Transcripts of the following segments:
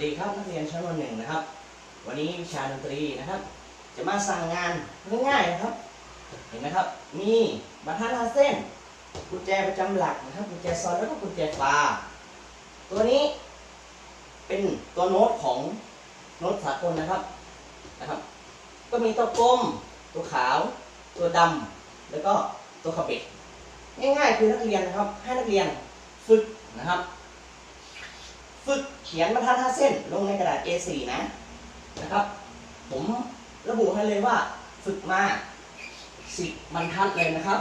สดีครับนักเรียนชั้นวันหนึ่งนะครับ วันนี้วิชาดนตรีนะครับ จะมาสั่งงานง่ายๆนะครับ เห็นไหมครับ มีบรรทัดห้าเส้น กุญแจประจำหลักนะครับ กุญแจซอนแล้วก็กุญแจฟาตัวนี้เป็นตัวโน้ตของโน้ตสากลนะครับนะครับ ก็มีตัวกลม ตัวขาว ตัวดำแล้วก็ตัวขบเบ็ดง่ายๆคือนักเรียนนะครับ ให้นักเรียนฝึกนะครับ ฝึกเขียนบรรทัดห้าเส้น ลงในกระดาษ A4 นะนะครับ ผมระบุให้เลยว่าฝึกมาสิบบรรทัดเลยนะครับ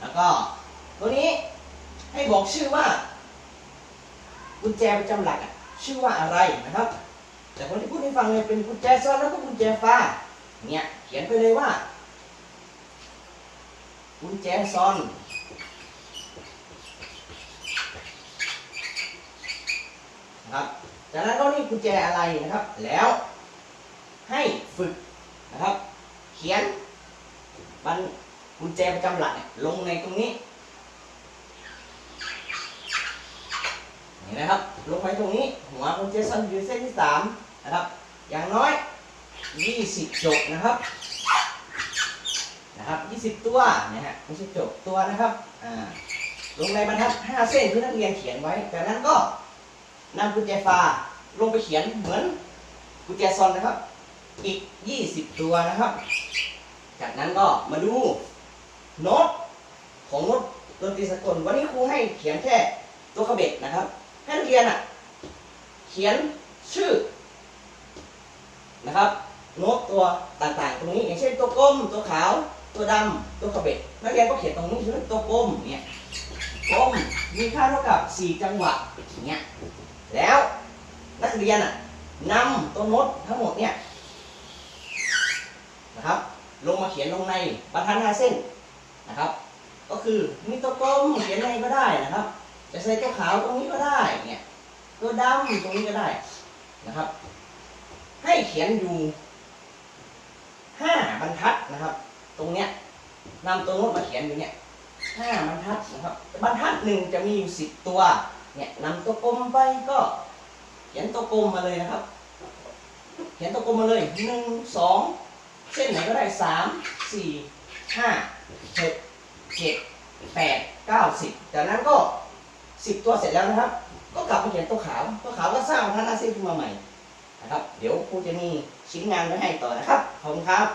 แล้วก็ตัวนี้ให้บอกชื่อว่ากุญแจประจำหลักชื่อว่าอะไรนะครับ แต่คนที่พูดให้ฟังเลยเป็นกุญแจซ้อนแล้วก็กุญแจฟ้าเนี่ยเขียนไปเลยว่ากุญแจซ้อน นะครับ จากนั้นก็นี่กุญแจอะไรนะครับ แล้วให้ฝึกนะครับ เขียนบันกุญแจประจำหลักเนี่ยลงในตรงนี้นี่นะครับ ลงไปตรงนี้ หัวกุญแจซ่อนอยู่เส้นที่สามนะครับ อย่างน้อย20จบนะครับนะครับ20ตัวนะฮะไม่ใช่จบตัวนะครับลงในบรรทัด5เส้นที่นักเรียนเขียนไว้จากนั้นก็ นำกุญแจฟ้าลงไปเขียนเหมือนกุญแจซอนนะครับ อีก 20 ตัวนะครับ จากนั้นก็มาดูโน้ตของโน้ตดนตรีสากลวันนี้ครูให้เขียนแค่ตัวขบเบ็ดนะครับ ให้นักเรียนอะ เขียนชื่อนะครับโน้ตตัวต่างๆ ตรงนี้ อย่างเช่นตัวกลมตัวขาว ตัวดำตัวขบเบ็ดนักเรียนก็เขียนตรงนี้คือตัวกลมเนี่ยกลมมีค่าเท่ากับ 4 จังหวะอย่างเงี้ย แล้วนักเรียนอะนำตัวโน้ตทั้งหมดเนี่ยนะครับลงมาเขียนลงในบรรทัดห้าเส้นนะครับ ก็คือมีตัวกลมเขียนในก็ได้นะครับ จะใส่ตัวขาวตรงนี้ก็ได้เนี่ยตัวดำตรงนี้ก็ได้นะครับ ให้เขียนอยู่ห้าบรรทัดนะครับ ตรงเนี้ยนำตัวโน้ตมาเขียนอยู่เนี่ยห้าบรรทัดนะครับบรรทัดหนึ่งจะมีอยู่สิบตัว เนี่ยนำตัวกลมไปก็เขียนตัวกลมมาเลยนะครับ เขียนตัวกลมมาเลยหนึ่งสองเส้นไหนก็ได้สามสี่ห้าหกเจ็ดแปดเก้าสิบจากนั้นก็สิบตัวเสร็จแล้วนะครับ ก็กลับมาเขียนตัวขาวตัวขาวก็สร้างบรรทัดหน้าเส้นขึ้นมาใหม่นะครับ เดี๋ยวครูจะมีชิ้นงานไว้ให้ต่อนะครับขอบคุณครับ